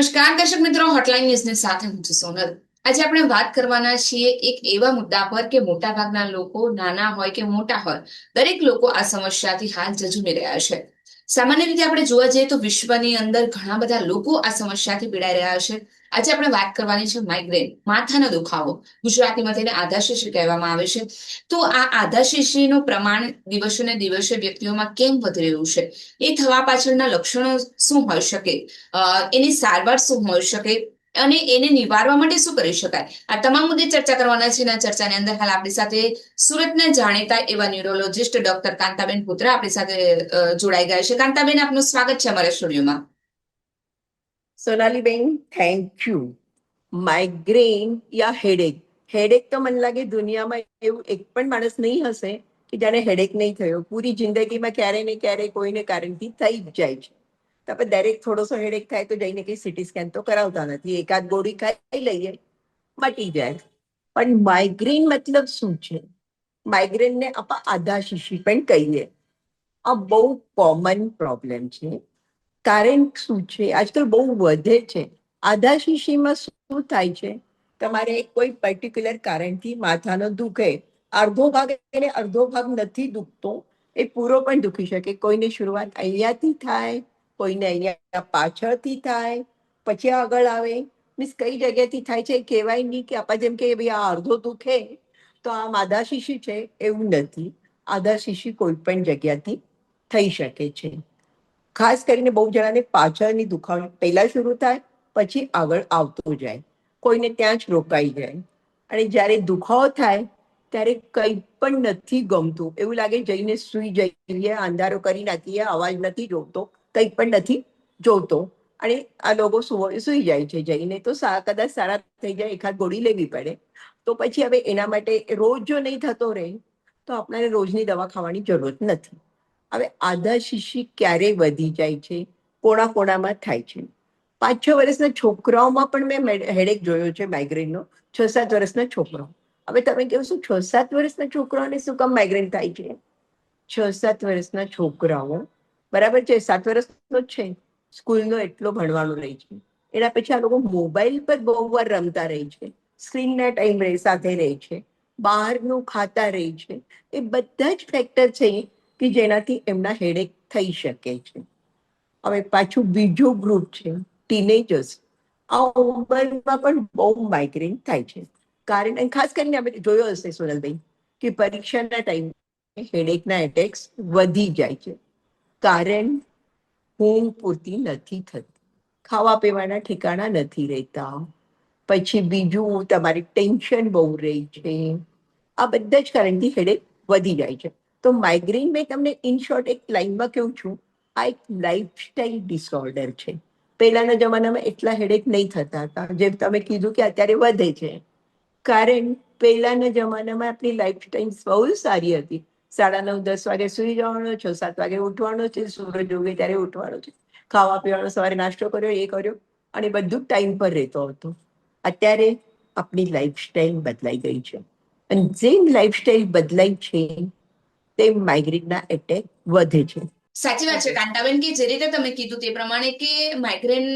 નમસ્કાર દર્શક મિત્રો હોટલાઇન ન્યૂઝની સાથે હું છું સોનલ. આજે આપણે વાત કરવાના છીએ એક એવા મુદ્દા પર કે મોટા ભાગના લોકો નાના હોય કે મોટા હોય, દરેક લોકો આ સમસ્યાથી હાલ ઝઝુમી રહ્યા છે. સામાન્ય રીતે આપણે જોવા જઈએ તો વિશ્વની અંદર ઘણા બધા લોકો આ સમસ્યાથી પીડાઈ રહ્યા છે. આજે આપણે વાત કરવાની છે માઇગ્રેન માથાનો દુખાવો. ગુજરાતીમાં તેને આધાશીશી કહેવામાં આવે છે. તો આ આધાશીશીનું પ્રમાણ દિવસે ને દિવસે વ્યક્તિઓમાં કેમ વધી રહ્યું છે? એ થવા પાછળના લક્ષણો શું હોઈ શકે? એની સારવાર શું હોઈ શકે? અને એને નિવારવા માટે શું કરી શકાય? આ તમામ મુદ્દે ચર્ચા કરવાના છે ચર્ચાની અંદર હાલ આપણી સાથે સુરતના જાણીતા એવા ન્યુરોલોજિસ્ટ ડોક્ટર કાંતાબેન પુત્રા આપણી સાથે જોડાઈ ગયા છે. કાંતાબેન, આપનું સ્વાગત છે અમારા સ્ટુડિયોમાં. સોનાલીબેન થેન્ક યુ માઇગ્રેન યા હેડેક હેડેક તો મને લાગે દુનિયામાં એવું એક પણ માણસ નહીં હશે કે જાણે હેડેક નહીં થયો. પૂરી જિંદગીમાં ક્યારે ને ક્યારે કોઈને કારણથી થઈ જ જાય છે. તો આપણે દરેક થોડોસો હેડેક થાય તો જઈને કઈ સિટી સ્કેન તો કરાવતા નથી. એકાદ ગોળી ખાઈ લઈએ, મટી જાય. પણ માઇગ્રેન મતલબ શું છે? માઇગ્રેનને આપણે આધા શીશી પણ કહીએ. આ બહુ કોમન પ્રોબ્લેમ છે. કારણ શું છે? આજકાલ બહુ વધે છે. આધા શીશીમાં શું થાય છે? તમારે કોઈ પર્ટિક્યુલર કારણથી માથાનો દુખે. અડધો ભાગ એને અડધો ભાગ નથી દુખતો. એ પૂરો પણ દુખી શકે. કોઈને શરૂઆત અહીંયાથી થાય, કોઈને અહીંયા પાછળથી થાય, પછી આગળ આવે. મીન્સ કઈ જગ્યાથી થાય છે? કહેવાય નહીં કે આપણે જેમ કે ભાઈ આ અડધો દુખે, તો આ આધા શીશી છે? એવું નથી. આધા શીશી કોઈ પણ જગ્યાથી થઈ શકે છે. ખાસ કરીને બહુ જણાને પાછળની દુખાવણી પહેલા શરૂ થાય, પછી આગળ આવતો જાય. કોઈને ત્યાં જ રોકાઈ જાય. અને જ્યારે દુખાવો થાય, ત્યારે કંઈ પણ નથી ગમતું. એવું લાગે જઈને સુઈ જઈએ, અંધારો કરી નાખીએ, અવાજ નથી જોતો, કંઈ પણ નથી જોતો. અને આ લોકો સુઈ જાય છે જઈને. તો કદાચ સારા થઈ જાય, એકાદ ગોળી લેવી પડે. તો પછી હવે એના માટે રોજ જો નહીં થતો રહે, તો આપણને રોજની દવા ખાવાની જરૂરત નથી. હવે આધા શીશી ક્યારે વધી જાય છે? કોણા કોણામાં થાય છે? પાંચ, છ વર્ષના છોકરાઓમાં પણ મેં હેડેક જોયો છે માઇગ્રેનનો છ, સાત વર્ષના છોકરાઓ. હવે તમે કહો છો છ, સાત વર્ષના છોકરાઓને શું કામ માઇગ્રેન થાય છે? છ, સાત વર્ષના છોકરાઓ. બરાબર છે? સાત વર્ષનો જ છે. સ્કૂલનો એટલો ભણવાનું રહે છે. એના પછી આ લોકો મોબાઈલ પર બહુ વાર રમતા રહે છે. સ્ક્રીનના ટાઈમ સાથે રહે છે. બહારનું ખાતા રહે છે. એ બધા જ ફેક્ટર છે કે જેનાથી એમના હેડેક થઈ શકે છે. હવે પાછું બીજું ગ્રુપ છે ટીનેજર્સ આ ઉંમરમાં પણ બહુ માઇગ્રેન થાય છે. કારણ અને ખાસ કરીને આપણે જોયો હશે સોનલભાઈ કે પરીક્ષાના ટાઈમે હેડેકના એટેક્સ વધી જાય છે. કારણ ઊંઘ પૂરતી નથી થતી. ખાવા પીવાના ઠેકાણા નથી રહેતા. પછી બીજું, તમારી ટેન્શન બહુ રહે છે. આ બધા જ કારણથી હેડેક વધી જાય છે. તો માઇગ્રેન મેં તમને ઇન શોર્ટ એક લાઈનમાં કહું છું, આ એક લાઈફસ્ટાઈલ ડિસઓર્ડર છે. પહેલાના જમાનામાં એટલા હેડેક નહીં થતા હતા. જેમ તમે કીધું કે અત્યારે વધે છે. કારણ પહેલાના જમાનામાં આપણી લાઈફસ્ટાઈલ બહુ સારી હતી. સાડા નવ, દસ વાગે સુઈ જવાનો, છ, સાત વાગે ઉઠવાનો છે, સૂરજ ઉગે ત્યારે ઉઠવાનો છે. ખાવા પીવાનો, સવારે નાસ્તો કર્યો, એ કર્યો અને બધું ટાઈમ પર રહેતો હતો. અત્યારે આપણી લાઈફસ્ટાઈલ બદલાઈ ગઈ છે. અને જેમ લાઈફસ્ટાઈલ બદલાઈ છે તેમ માઇગ્રેનના એટેક વધે છે. સાચી વાત છે. કાંતાબેન, કે જે રીતે તમે કીધું તે પ્રમાણે કે માઇગ્રેન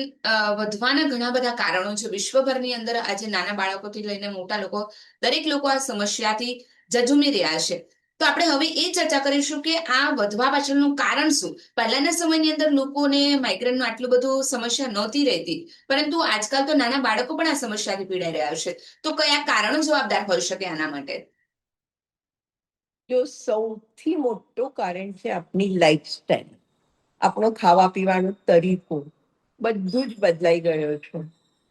વધવાના ઘણા બધા કારણો છે. વિશ્વભરની અંદર આજે નાના બાળકોથી લઈને મોટા લોકો, દરેક લોકો આ સમસ્યાથી જજુમી રહ્યા છે. તો આપણે હવે એ ચર્ચા કરીશું કે આ વધવા પાછળનું કારણ શું? પહેલાના સમયની અંદર લોકોને માઇગ્રેનનું આટલું બધું સમસ્યા નહોતી રહેતી. પરંતુ આજકાલ તો નાના બાળકો પણ આ સમસ્યાથી પીડાઈ રહ્યા છે. તો કયા કારણો જવાબદાર હોઈ શકે આના માટે? જો સૌથી મોટું કારણ છે આપણી લાઈફસ્ટાઈલ આપણો ખાવા પીવાનો તરીકો બધું જ બદલાઈ ગયો છે.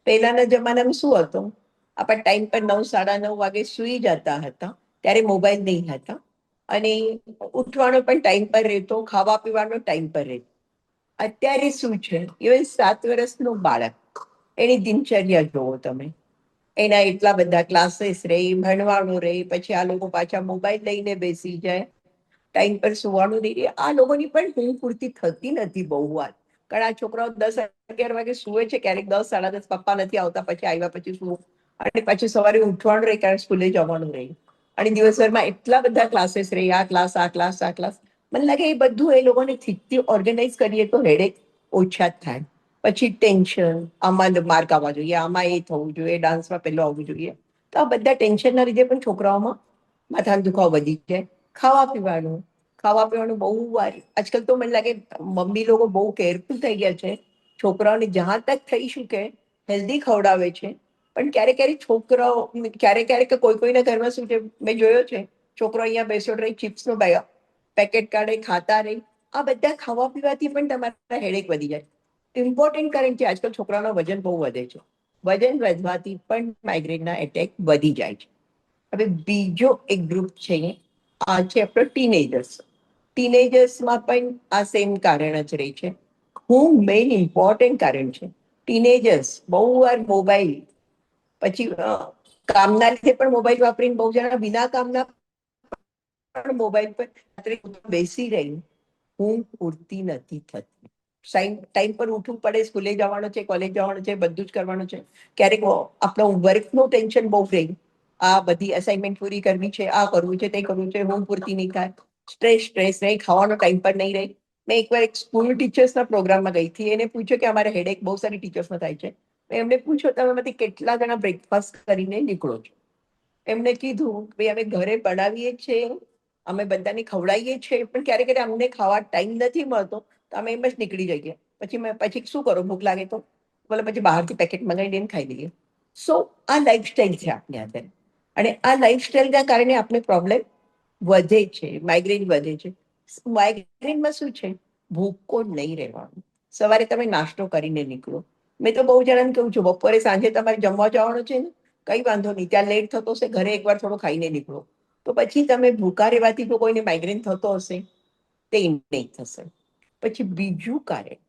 પહેલાના જમાનામાં શું હતું? આપણા ટાઈમ પર નવ, સાડા નવ વાગે સુઈ જતા હતા, ત્યારે મોબાઈલ નહીં હતા. અને ઉઠવાનો પણ ટાઈમ પર રહેતો ખાવા પીવાનો ટાઈમ પર રહેતો. અત્યારે શું છે? ઇવન સાત વર્ષનું બાળક. એની દિનચર્યા જોવો તમે. એના એટલા બધા ક્લાસીસ રે, ભણવાનું રે, પછી આ લોકો પાછા મોબાઈલ લઈને બેસી જાય. ટાઈમ પર સુવાનું નહીં રહે. આ લોકોની પણ હું પૂરતી થતી નથી બહુ વાર. કારણ આ છોકરાઓ દસ અગિયાર વાગે સુવે છે, ક્યારેક દસ, સાડા દસ પપ્પા નથી આવતા, પછી આવ્યા પછી સુવું. અને પછી સવારે ઉઠવાનું રહે કારણ સ્કૂલે જવાનું રહે અને દિવસભરમાં એટલા બધા ક્લાસીસ રહે આ ક્લાસ આ ક્લાસ આ ક્લાસ મને લાગે એ બધું એ લોકોને ઠીકથી ઓર્ગેનાઇઝ કરીએ તો હેડેક ઓછા જ થાય. પછી ટેન્શન આમાં માર્ક આવવા જોઈએ, આમાં એ થવું જોઈએ ડાન્સમાં પહેલું આવવું જોઈએ. તો આ બધા ટેન્શનના લીધે પણ છોકરાઓમાં માથાનો દુખાવો વધી જાય. ખાવા પીવાનું ખાવા પીવાનું બહુ વાર, આજકાલ તો મને લાગે મમ્મી લોકો બહુ કેરફુલ થઈ ગયા છે. છોકરાઓને જ્યાં તક થઈ શકે હેલ્ધી ખવડાવે છે. પણ ક્યારેક ક્યારેક છોકરાઓ, ક્યારેક ક્યારેક કોઈ કોઈના ઘરમાં શું છે, મેં જોયો છે, છોકરો અહીંયા બેસ્યો રહી, ચિપ્સનો પેકેટ કાઢે, ખાતા રહી. આ બધા ખાવા પીવાથી પણ તમારા હેડેક વધી જાય. ઇમ્પોર્ટન્ટ કારણ છે આજકાલ છોકરાઓનું વજન બહુ વધે છે. વજન વધવાથી પણ માઇગ્રેનના એટેક વધી જાય છે. હવે બીજો એક ગ્રુપ છે, આ છે આપણો ટીનેજર્સ ટીનેજર્સમાં પણ આ સેમ કારણ જ રહે છે. હું મેઇન ઇમ્પોર્ટન્ટ કારણ છે. ટીનેજર્સ બહુ વાર મોબાઈલ પછી કામના લીધે પણ મોબાઈલ વાપરીને બહુ જણા વિના કામના પણ મોબાઈલ પર રાત્રે બેસી રહી. હું પૂરતી નથી થતી. ટાઈમ ટાઈમ પર ઉઠવું પડે, સ્કૂલે જવાનું છે કોલેજ જવાનું છે, બધું જ કરવાનું છે. ક્યારેક આપણો વર્કનું ટેન્શન બહુ રહી આ બધી અસાઇનમેન્ટ પૂરી કરવી છે, આ કરવું છે, તે કરવું છે, હું પૂરતી નહીં થાય. સ્ટ્રેસ સ્ટ્રેસ નહીં, ખાવાનો ટાઈમ પર નહીં રહી. મેં એકવાર એક સ્કૂલ ટીચર્સના પ્રોગ્રામમાં ગઈ હતી, એને પૂછ્યું કે અમારે હેડેક બહુ સારી ટીચર્સમાં થાય છે. મેં એમને પૂછ્યું, તમે કેટલા જણા બ્રેકફાસ્ટ કરીને નીકળો છો? એમને કીધું, ભાઈ, અમે ઘરે બનાવીએ છીએ, અમે બધાને ખવડાવીએ છીએ, પણ ક્યારેક ક્યારેક અમને ખાવા ટાઈમ નથી મળતો. તો અમે એમ જ નીકળી જઈએ. પછી મેં, પછી શું કરો? ભૂખ લાગે તો બોલે પછી બહારથી પેકેટ મંગાવીને ખાઈ લઈએ. સો આ લાઈફસ્ટાઈલ છે આપની અત્યારે અને આ લાઈફસ્ટાઈલના કારણે આપણે પ્રોબ્લેમ વધે છે. માઇગ્રેન વધે છે. માઇગ્રેનમાં શું છે? ભૂકો નહીં રહેવાનું. સવારે તમે નાસ્તો કરીને નીકળો. મેં તો બહુ જણાને કહું છું, બપોરે સાંજે તમારે જમવા જવાનું છે ને, કઈ વાંધો નહીં. ત્યાં લેટ થતો હશે, ઘરે એકવાર થોડો ખાઈને નીકળો. તો પછી તમે ભૂખા રહેવાથી તો કોઈને માઇગ્રેન થતો હશે? તે નહીં થશે. પછી બીજું કારણ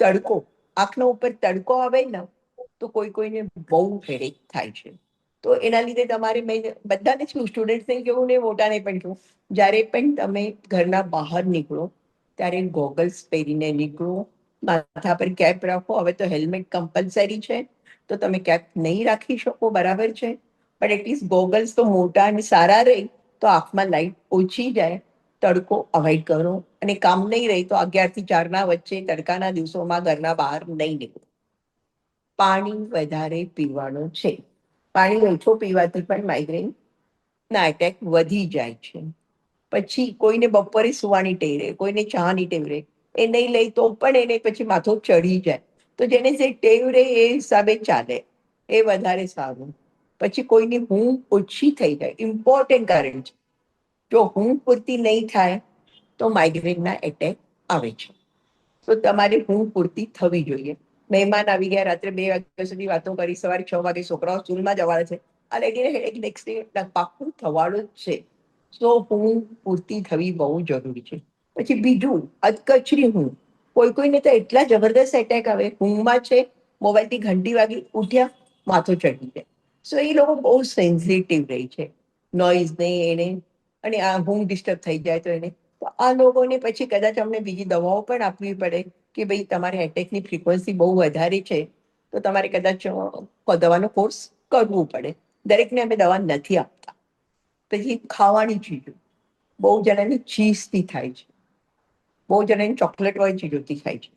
તડકો. આંખના ઉપર તડકો આવે ને, તો કોઈ કોઈને બહુ હેડેક થાય છે. તો એના લીધે તમારે મેં બધાને છું સ્ટુડન્ટ્સને કેવું ને મોટાને પણ કહું, જ્યારે પણ તમે ઘરના બહાર નીકળો, ત્યારે ગોગલ્સ પહેરીને નીકળો, માથા પર કેપ રાખો, હવે તો હેલ્મેટ કમ્પલસરી છે, તો તમે કેપ નહીં રાખી શકો, બરાબર છે. પણ એટલીસ્ટ ગોગલ્સ તો મોટા અને સારા રહે, તો આંખમાં લાઈટ ઓછી જાય તડકો અવોઇડ કરો અને કામ નહીં રહી તો અગિયારથી ચારના વચ્ચે તડકાના દિવસોમાં ઘરના બહાર નહીં નીકળો. પાણી વધારે પીવાનું છે. પાણી ઓછું પીવાથી પણ માઇગ્રેન ના એટેક વધી જાય છે. પછી કોઈને બપોરે સુવાની ટેવ રહે, કોઈને ચાની ટેવ રહે, એ નહીં લઈ તો પણ એને પછી માથો ચડી જાય. તો જેને જે ટેવ રહે એ હિસાબે ચાલે, એ વધારે સારું. પછી કોઈની હું ઓછી થઈ જાય ઇમ્પોર્ટન્ટ કારણ છે. જો ઊંઘ પૂરતી નહીં થાય, તો માઇગ્રેનના એટેક આવે છે. તો તમારે ઊંઘ પૂરતી થવી જોઈએ. મહેમાન આવી ગયા, રાત્રે બે વાગ્યા સુધી વાતો કરી, સવારે છ વાગે છોકરાઓ સ્કૂલમાં જવાના છે. આ લેડીને હેડેક નેક્સ્ટ ડે પાકું થવાનું જ છે. તો હું પૂરતી થવી બહુ જરૂરી છે. પછી બીજું, અધકચરી હું. કોઈ કોઈને તો એટલા જબરદસ્ત એટેક આવે. ઊંઘમાં છે, મોબાઈલથી ઘંટી વાગી ઉઠ્યા, માથું ચડી જાય. સો એ લોકો બહુ સેન્સિટિવ રહી છે. નોઈઝને એને અને આ ઊંઘ ડિસ્ટર્બ થઈ જાય તો એને. તો આ લોકોને પછી કદાચ અમને બીજી દવાઓ પણ આપવી પડે કે ભાઈ તમારે એટેકની ફ્રિકવન્સી બહુ વધારે છે, તો તમારે કદાચ દવાનો કોર્સ કરવું પડે. દરેકને અમે દવા નથી આપતા. પછી ખાવાની ચીજો. બહુ જણાને ચીઝથી થાય છે. બહુ જણાને ચોકલેટ વાળી ચીજોથી થાય છે.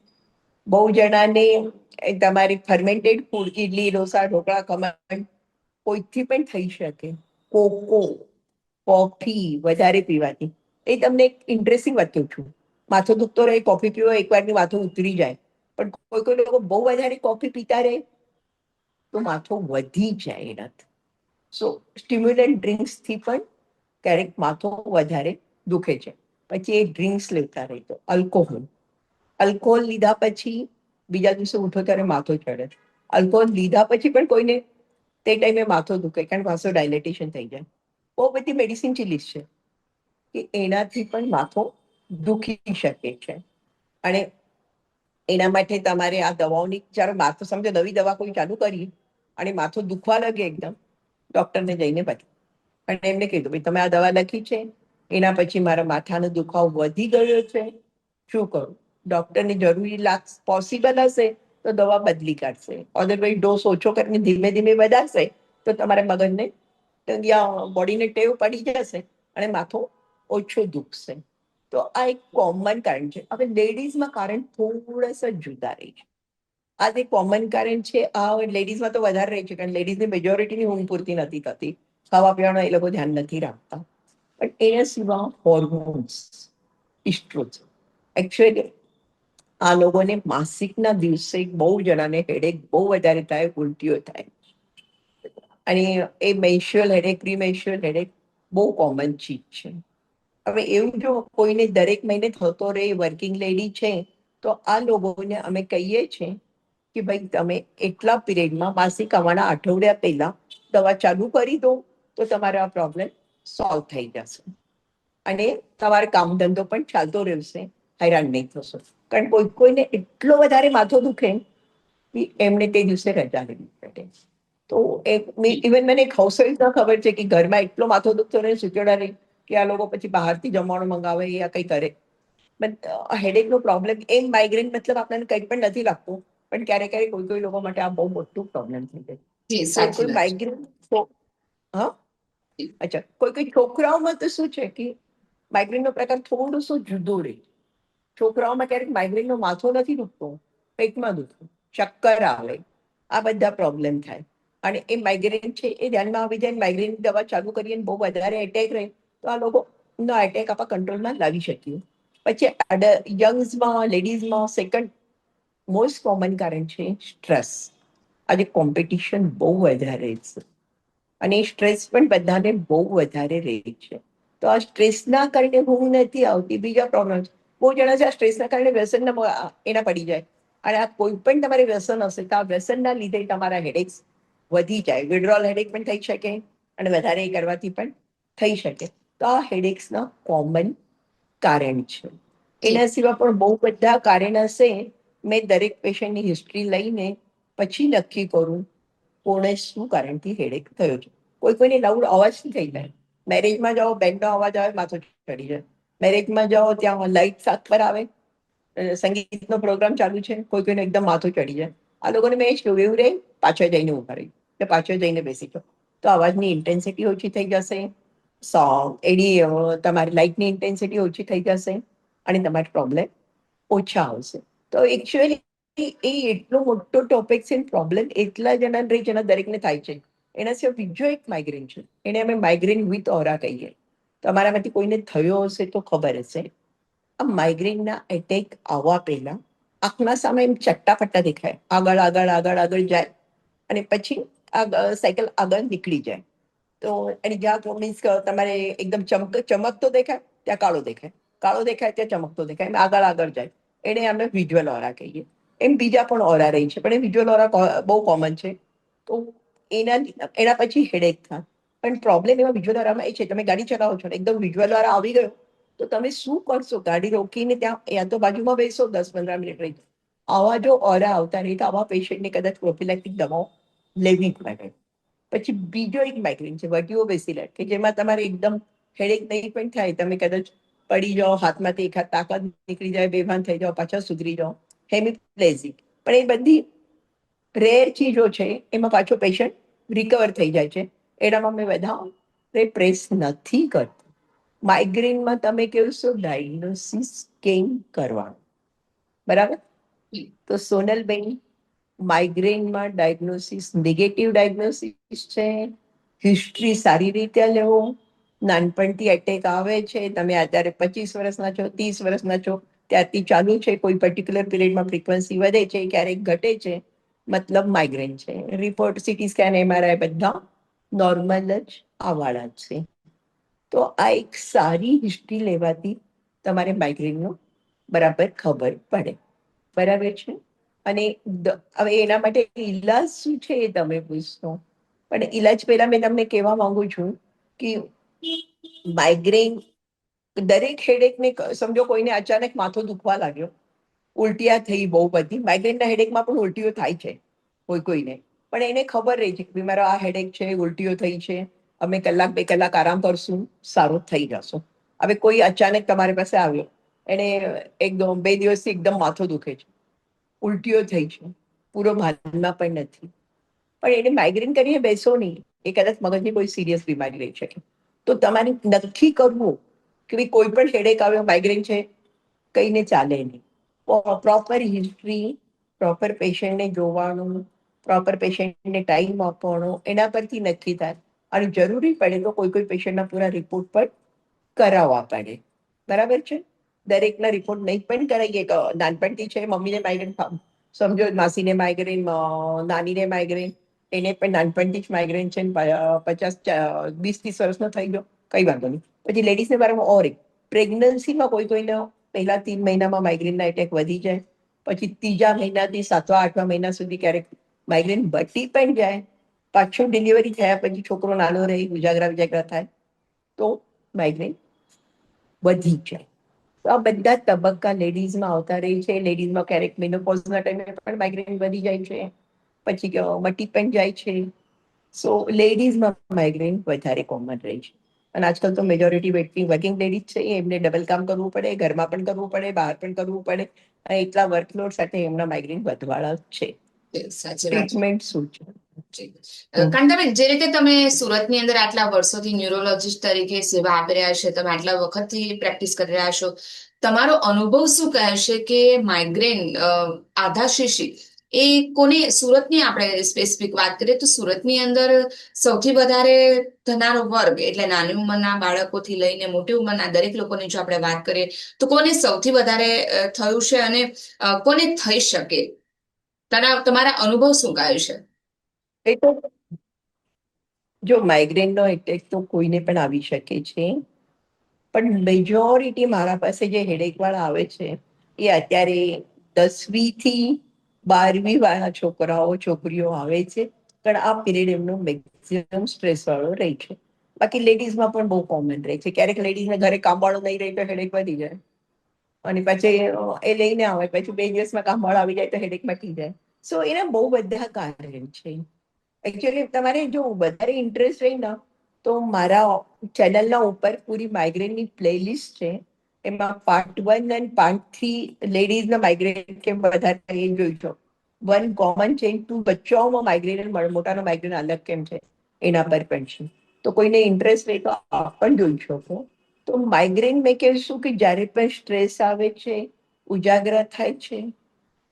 બહુ જણાને તમારી ફર્મેન્ટેડ ફૂડ ઇડલી ઢોસા, ઢોકળા, ખમણ, કોઈથી પણ થઈ શકે. કોકો. કોફી વધારે પીવાથી એ તમને એક ઇન્ટરેસ્ટિંગ વાત કહું છું. માથો દુખતો રહે, કોફી પીવો, એકવારની માથું ઉતરી જાય. પણ કોઈ કોઈ લોકો બહુ વધારે કોફી પીતા રહે, તો માથો વધી જાય એનાથી. સો સ્ટિમ્યુલન્ટ ડ્રિંક્સથી પણ ક્યારેક માથો વધારે દુખે છે. પછી એ ડ્રિંક્સ લેતા રહે તો અલ્કોહોલ અલ્કોહોલ લીધા પછી બીજા દિવસે ઉઠો ત્યારે માથો ચડે. અલ્કોહોલ લીધા પછી પણ કોઈને તે ટાઈમે માથો દુખે, કારણ વાસો ડાયલેટેશન થઈ જાય. બહુ બધી મેડિસિન લિસ્ટ છે. કે એનાથી પણ માથું દુખી શકે છે. અને એના માટે તમારે આ દવાઓની, જ્યારે માથું સમજો નવી દવા કોઈ ચાલુ કરી અને માથું દુખવા લાગે એકદમ, ડૉક્ટરને જઈને બતાવો અને એમને કીધું, ભાઈ, તમે આ દવા લખી છે. એના પછી મારા માથાનો દુખાવો વધી ગયો છે. શું કરું? ડૉક્ટરને જરૂરી લાગ પોસિબલ હશે તો દવા બદલી કાઢશે. અધરવાઇઝ ડોઝ ઓછો કરીને ધીમે ધીમે વધારશે તો તમારા મગજને બોડીને ટેવ પડી જશે અને માથું ઓછું દુખશે. તો આ એક કોમન કારણ છે. હવે લેડીઝમાં કારણ થોડસ જુદા રહી છે. આ જે કોમન કારણ છે, આ લેડીઝમાં તો વધારે રહે છે કારણ લેડીઝની મેજોરિટીની ઊંઘ પૂરતી નથી થતી. ખાવા પીવાનું એ લોકો ધ્યાન નથી રાખતા. પણ એના સિવાય હોર્મોન્સ ઇસ્ટ્રોજન એકચ્યુઅલી આ લોકોને માસિકના દિવસે બહુ જણાને હેડેક બહુ વધારે થાય, ઉલટીઓ થાય. અને એ મેન્સ્યુઅલ હેડેક પ્રીમેન્સ્યુઅલ હેડેક બહુ કોમન ચીજ છે. હવે એવું જો કોઈને દરેક મહિને થતો રહે વર્કિંગ લેડી છે, તો આ લોકોને અમે કહીએ છીએ કે ભાઈ, તમે એટલા પીરિયડમાં માસિક આવવાના અઠવાડિયા પહેલા દવા ચાલુ કરી દો, તો તમારો આ પ્રોબ્લેમ સોલ્વ થઈ જશે. અને તમારો કામ ધંધો પણ ચાલતો રહેશે, હેરાન નહીં થશો. કારણ કોઈ કોઈને એટલો વધારે માથો દુખે કે એમને તે દિવસે રજા લેવી પડે. તો ઇવન મને એક હાઉસવાઈફ ના ખબર છે કે ઘરમાં એટલો માથો દુખતો રહે સુચોડા રહે કે આ લોકો પછી બહારથી જમવાનું મંગાવે યા કંઈ કરે. હેડેક નો પ્રોબ્લેમ એ માઇગ્રેન મતલબ આપણને કંઈ પણ નથી લાગતું. પણ ક્યારેક ક્યારેક કોઈ કોઈ લોકો માટે આ બહુ મોટું પ્રોબ્લેમ થઈ જાય. કોઈ. માઇગ્રેન હા? અચ્છા કોઈ કોઈ છોકરાઓમાં તો શું છે કે migraine નો પ્રકાર થોડો સો જુદો રહે છોકરાઓમાં ક્યારેક માઇગ્રેનનો નો માથો નથી દુખતો પેટમાં દુખતો ચક્કર આવે આ બધા પ્રોબ્લેમ થાય. અને એ માઇગ્રેન છે, એ ધ્યાનમાં આવી જાય માઇગ્રેન દવા ચાલુ કરીએ બહુ વધારે એટેક રહે, તો આ લોકો નો એટેક આપણે કંટ્રોલમાં લાવી શકીએ. પછી યંગ્સમાં લેડીઝમાં સેકન્ડ મોસ્ટ કોમન કારણ છે સ્ટ્રેસ આજે કોમ્પિટિશન બહુ વધારે છે. અને સ્ટ્રેસ પણ બધાને બહુ વધારે રહે છે. તો આ સ્ટ્રેસના કારણે ઊંઘ નથી આવતી, બીજા પ્રોબ્લેમ બહુ જણા છે આ સ્ટ્રેસના કારણે વ્યસનના એના પડી જાય. અને આ કોઈ પણ તમારે વ્યસન હશે, તો આ વ્યસનના લીધે તમારા હેડેક્સ વધી જાય. વિડ્રોલ હેડેક પણ થઈ શકે અને વધારે એ કરવાથી પણ થઈ શકે. તો આ હેડેક્સના કોમન કારણ છે. એના સિવાય પણ બહુ બધા કારણ હશે. મેં દરેક પેશન્ટની હિસ્ટ્રી લઈને પછી નક્કી કરું કોણે શું કારણથી હેડેક થયો છે. કોઈ કોઈને લાઉડ અવાજથી થઈ જાય. મેરેજમાં જાઓ બેન્ડનો અવાજ આવે માથું ચડી જાય. મેરેજમાં જાઓ ત્યાં લાઇટ સાત પર આવે. સંગીતનો પ્રોગ્રામ ચાલુ છે. કોઈ કોઈને એકદમ માથું ચડી જાય. આ લોકોને મેં જ કહ્યું એવું રહે પાછળ જઈને ઊભા રહી. કે પાછો જઈને બેસી જાઓ. તો અવાજની ઇન્ટેન્સિટી ઓછી થઈ જશે સોંગ એની તમારી લાઇટની ઇન્ટેન્સિટી ઓછી થઈ જશે અને તમારો પ્રોબ્લેમ ઓછા આવશે. તો એકચ્યુઅલી એ એટલો મોટો ટોપિક છે પ્રોબ્લેમ એટલા જણા રહી જેના દરેકને થાય છે. એના સિવાય બીજો એક માઇગ્રેન છે. એને અમે માઇગ્રેન વિથ ઓરા કહીએ. તમારામાંથી કોઈને થયો હશે તો ખબર હશે. આ માઇગ્રેનના એટેક આવવા પહેલા આંખના સામે એમ ચટ્ટાપટ્ટા દેખાય. આગળ આગળ આગળ આગળ જાય. અને પછી સાયકલ આગળ નીકળી જાય. તો એની જ્યાં મીન્સ તમારે એકદમ ચમક, ચમકતો દેખાય, ત્યાં કાળો દેખાય. કાળો દેખાય, ત્યાં ચમકતો દેખાય. એમ આગળ આગળ જાય. એને અમે વિઝ્યુઅલ ઓરા કહીએ. એમ બીજા પણ ઓરા રહી છે. પણ એ વિઝ્યુઅલ ઓરા બહુ કોમન છે. તો એના એના પછી હેડેક થાય. પણ પ્રોબ્લેમ એમાં વિઝ્યુઅલ ઓરામાં એ છે. તમે ગાડી ચલાવો છો એકદમ વિઝ્યુઅલ ઓરા આવી ગયો, તો તમે શું કરશો? ગાડી રોકીને ત્યાં યા તો બાજુમાં બેસો, દસ પંદર મિનિટ રહી આવા જો ઓરા આવતા રહી, તો આવા પેશન્ટને કદાચ પ્રોફિલેક્ટિક દવાઓ લેવી માઇગ્રેન. પછી બીજો એક માઇગ્રેન છે વર્ટિયો બેસિલર કે જેમાં તમારે એકદમ હેડેક નહીં પણ થાય તમે કદાચ પડી જાઓ હાથમાંથી એક હાથ તાકાત નીકળી જાય બેભાન થઈ જાઓ પાછા સુધરી જાઓ હેમિપ્લેઝિક. પણ એ બધી રેર ચીજો છે એમાં પાછો પેશન્ટ રિકવર થઈ જાય છે. એનામાં મેં બધા પ્રેસ નથી કરતો. માઇગ્રેનમાં તમે કેવું છો? ડાયગ્નોસિસ કેમ કરવાનું. બરાબર. તો સોનલબેન માઇગ્રેનમાં ડાયગ્નોસિસ નેગેટિવ ડાયગ્નોસિસ છે. હિસ્ટ્રી સારી રીતે લેવો. નાનપણથી એટેક આવે છે. તમે અત્યારે પચીસ વર્ષના છો, ત્રીસ વર્ષના છો, ત્યારથી ચાલુ છે. કોઈ પર્ટિક્યુલર પીરિયડમાં ફ્રિકવન્સી વધે છે, ક્યારેક ઘટે છે. મતલબ માઇગ્રેન છે. રિપોર્ટ સિટી સ્કેન એમઆરઆઈ બધા નોર્મલ જ આવાળા છે. તો આ એક સારી હિસ્ટ્રી લેવાથી તમારે માઇગ્રેનનો બરાબર ખબર પડે. બરાબર છે? અને હવે એના માટે ઇલાજ શું છે એ તમે પૂછશો. પણ ઈલાજ પહેલા મેં તમને કહેવા માંગુ છું કે માઇગ્રેન દરેક હેડેકને સમજો કોઈને અચાનક માથો દુખવા લાગ્યો, ઉલટિયા થઈ બહુ બધી. માઇગ્રેનના હેડેકમાં પણ ઉલટીઓ થાય છે કોઈ કોઈને. પણ એને ખબર રહે છે કે મારો આ હેડેક છે, ઉલટીઓ થઈ છે, અમે કલાક બે કલાક આરામ કરશું, સારું થઈ જશું. હવે કોઈ અચાનક તમારી પાસે આવ્યો, એને એકદમ બે દિવસથી એકદમ માથો દુખે છે. ઉલટીઓ થઈ છે. પૂરો ભાનમાં પણ નથી. પણ એને માઇગ્રેન કરીને બેસો નહીં. એ કદાચ મગજની કોઈ સિરિયસ બીમારી રહી શકે. તો તમારે નક્કી કરવું કે ભાઈ કોઈ પણ હેડેક આવ્યો માઇગ્રેન છે કઈને ચાલે નહીં. પ્રોપર હિસ્ટ્રી પ્રોપર પેશન્ટને જોવાનું પ્રોપર પેશન્ટને ટાઈમ આપવાનો, એના પરથી નક્કી થાય. અને જરૂરી પડે તો કોઈ કોઈ પેશન્ટના પૂરા રિપોર્ટ પણ કરાવવા પડે. બરાબર છે? દરેકના રિપોર્ટ નહીં, પણ કરાવીએ નાનપણથી છે, મમ્મીને માઇગ્રેન સમજો, માસીને માઇગ્રેન નાનીને માઇગ્રેન એને પણ નાનપણથી જ માઇગ્રેન છે પચાસ વીસ ત્રીસ વર્ષનો થઈ ગયો. કઈ વાંધો નહીં. પછી લેડીઝને બારામાં ઓર. પ્રેગ્નન્સીમાં કોઈ કોઈને પહેલા તીન મહિનામાં માઇગ્રેનના એટેક વધી જાય. પછી ત્રીજા મહિનાથી સાતવા આઠમા મહિના સુધી ક્યારેક માઇગ્રેન બટી પણ જાય. પાછું ડિલિવરી થયા પછી છોકરો નાનો રહે ઉજાગરા ઉજાગરા થાય, તો માઇગ્રેન વધી જાય. તો આ બધા તબક્કા લેડીઝમાં આવતા રહે છે. લેડીઝમાં ક્યારેક મેનોપોઝના ટાઈમે પણ માઇગ્રેન વધી જાય છે. પછી મટી પણ જાય છે. સો લેડીઝમાં માઇગ્રેન વધારે કોમન રહે છે. અને આજકાલ તો મેજોરિટી વર્કિંગ વર્કિંગ લેડીઝ છે. એમને ડબલ કામ કરવું પડે ઘરમાં પણ કરવું પડે બહાર પણ કરવું પડે. અને એટલા વર્કલોડ સાથે એમના માઇગ્રેન વધવાળા છે. ટ્રીટમેન્ટ શું છે? કાંતાબેન, જે રીતે તમે સુરતની અંદર આટલા વર્ષોથી ન્યુરોલોજીસ્ટ તરીકે સેવા આપી રહ્યા છે, તમે આટલા વખતથી પ્રેક્ટિસ કરી રહ્યા છો, તમારો અનુભવ શું કહે છે કે માઇગ્રેન આધા શીશી એ કોને, સુરતની આપણે સ્પેસિફિક વાત કરીએ તો સુરતની અંદર સૌથી વધારે થનારો વર્ગ, એટલે નાની ઉંમરના બાળકોથી લઈને મોટી ઉંમરના દરેક લોકોની જો આપણે વાત કરીએ, તો કોને સૌથી વધારે થયું છે અને કોને થઈ શકે? તમારા અનુભવ શું કહે છે? એ તો જો માઇગ્રેનનો એટેક તો કોઈને પણ આવી શકે છે. પણ મેજોરિટી મારા પાસે જે હેડેકવાળા આવે છે, એ અત્યારે દસમીથી બારમી વાળા છોકરાઓ, છોકરીઓ આવે છે. પણ આ પીરિયડ એમનો મેક્સિમમ સ્ટ્રેસ વાળો રહે છે. બાકી લેડીઝમાં પણ બહુ કોમન રહે છે. ક્યારેક લેડીઝને ઘરે કામવાળો નહીં રહે તો હેડેક વધી જાય. અને પછી એ લઈને આવે. પછી બે દિવસમાં કામવાળો આવી જાય તો હેડેક મટી જાય. સો એના બહુ બધા કારણ છે. એકચ્યુઅલી તમારે જો વધારે ઇન્ટરેસ્ટ હોય ને, તો મારા ચેનલના ઉપર પૂરી માઇગ્રેનની પ્લેલિસ્ટ છે. એમાં પાર્ટ વન અને પાર્ટ થ્રી લેડીઝના માઇગ્રેન કેમ વધારે એ જોઈશો વન કોમન છે ટુ બચ્ચાઓમાં માઇગ્રેન અને મોટાનો માઇગ્રેન અલગ કેમ છે? એના પર પણ છે તો કોઈને ઇન્ટરેસ્ટ રહે તો આપ પણ જોઈ શકો. તો માઇગ્રેન મેં કહેશું કે જ્યારે પણ સ્ટ્રેસ આવે છે, ઉજાગરા થાય છે,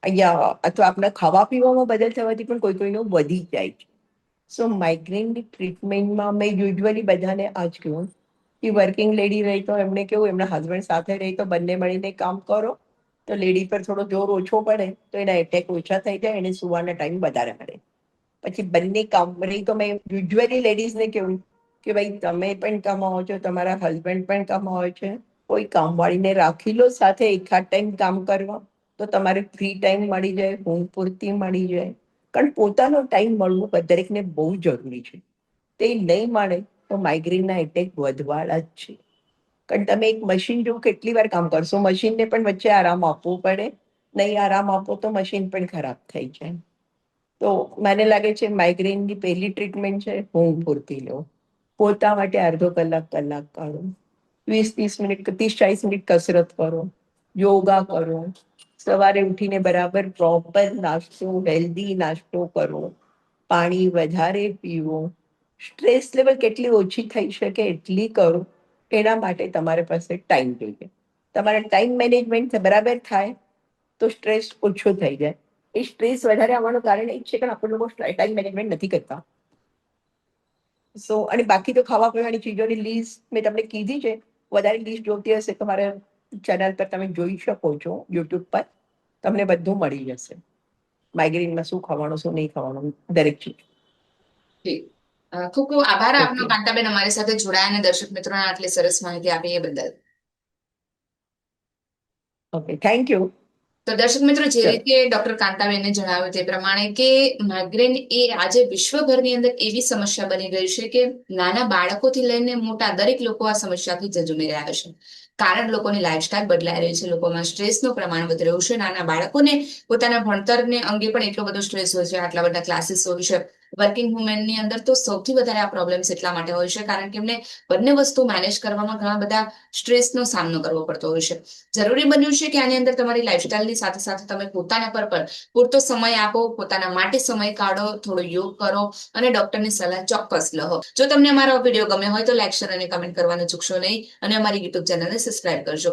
અહીંયા અથવા આપણા ખાવા પીવામાં બદલ થવાથી પણ કોઈ કોઈનું વધી જાય છે. સો માઇગ્રેનની ટ્રીટમેન્ટમાં મેં યુઝ્યુઅલી બધાને આ જ કહ્યું. કે વર્કિંગ લેડી રહી તો એમને કેવું, એમના હસબન્ડ સાથે રહી તો બંને મળીને કામ કરો. તો લેડી પર થોડો જોર ઓછો પડે, તો એના એટેક ઓછા થઈ જાય, એને સુવાના ટાઈમ વધારે મળે. પછી બંને કામ, રહી તો મેં યુઝ્યુઅલી લેડીઝને કહ્યું કે ભાઈ, તમે પણ કમાવો છો, તમારા હસબન્ડ પણ કમાવો છે. કોઈ કામવાળીને રાખી લો સાથે, એકાદ ટાઈમ કામ કરવા, તો તમારે ફ્રી ટાઈમ મળી જાય ઊંઘ પૂરતી મળી જાય. કારણ પોતાનો ટાઈમ મળવો દરેકને બહુ જરૂરી છે. તે નહીં મળે તો માઇગ્રેનના એટેક વધવાળા જ છે. કારણ તમે એક મશીન જો કેટલી વાર કામ કરશો? મશીનને પણ વચ્ચે આરામ આપવો પડે. નહીં આરામ આપો તો મશીન પણ ખરાબ થઈ જાય. તો મને લાગે છે માઇગ્રેનની પહેલી ટ્રીટમેન્ટ છે ઊંઘ પૂરતી લો પોતા માટે અડધો કલાક કલાક કાઢો વીસ, ત્રીસ મિનિટ, ત્રીસ ચાલીસ મિનિટ કસરત કરો. યોગા કરો. સવારે ઉઠીને બરાબર પ્રોપર નાસ્તો હેલ્ધી નાસ્તો કરો, પાણી વધારે પીવો. સ્ટ્રેસ લેવલ કેટલી ઓછી થઈ શકે એટલી કરો. એના માટે તમારી પાસે ટાઈમ જોઈએ. તમારા ટાઈમ મેનેજમેન્ટ બરાબર થાય તો સ્ટ્રેસ ઓછો થઈ જાય. એ સ્ટ્રેસ વધારે આવવાનું કારણ એ છે કે આપણે લોકો ટાઈમ મેનેજમેન્ટ નથી કરતા. સો અને બાકી તો ખાવા પીવાની ચીજોની લિસ્ટ મેં તમને કીધી છે. વધારે લિસ્ટ જોતી હશે તો મારે ચેનલ પર તમે જોઈ શકો છો યુટ્યુબ પર તમને બધું મળી જશે. માઇગ્રેનમાં શું ખાવાનું શું નહીં ખાવાનું દરેક ચીજ. ખૂબ ખૂબ આભાર આપનો. કાંતાબેન અમારી સાથે જોડાયા અને દર્શક મિત્રોને આટલી સરસ માહિતી આપી એ બદલ. ઓકે થેન્ક યુ તો દર્શક મિત્રો જે. રીતે ડોક્ટર કાંતાબેને જણાવ્યું તે પ્રમાણે કે માઇગ્રેન એ આજે વિશ્વભરની અંદર એવી સમસ્યા બની ગઈ છે કે નાના બાળકોથી લઈને મોટા દરેક લોકો આ સમસ્યાથી ઝઝૂમી રહ્યા છે. કારણ લોકોની લાઈફસ્ટાઈલ બદલાઈ રહી છે, લોકોમાં સ્ટ્રેસનું પ્રમાણ વધી રહ્યું છે, નાના બાળકોને પોતાના ભણતરને અંગે પણ એટલો બધો સ્ટ્રેસ હોય છે, આટલા બધા ક્લાસીસ હોય છે. વર્કિંગ વુમેનની અંદર તો સૌથી વધારે આ પ્રોબ્લેમ્સ એટલા માટે હોય છે, કારણ કે એમને બંને વસ્તુ મેનેજ કરવામાં ઘણા બધા સ્ટ્રેસનો સામનો કરવો પડતો હોય છે. જરૂરી બન્યું છે કે આની અંદર તમારી લાઈફસ્ટાઈલની સાથે સાથે તમે પોતાના પર પણ પૂરતો સમય આપો, પોતાના માટે સમય કાઢો, થોડો યોગ કરો અને ડોક્ટરની સલાહ ચોક્કસ લહો જો તમને અમારો વીડિયો ગમ્યો હોય તો લેક્ચર અને કમેન્ટ કરવાનું ચૂકશો નહીં અને અમારી યુટ્યુબ ચેનલને સબસ્ક્રાઇબ કરજો.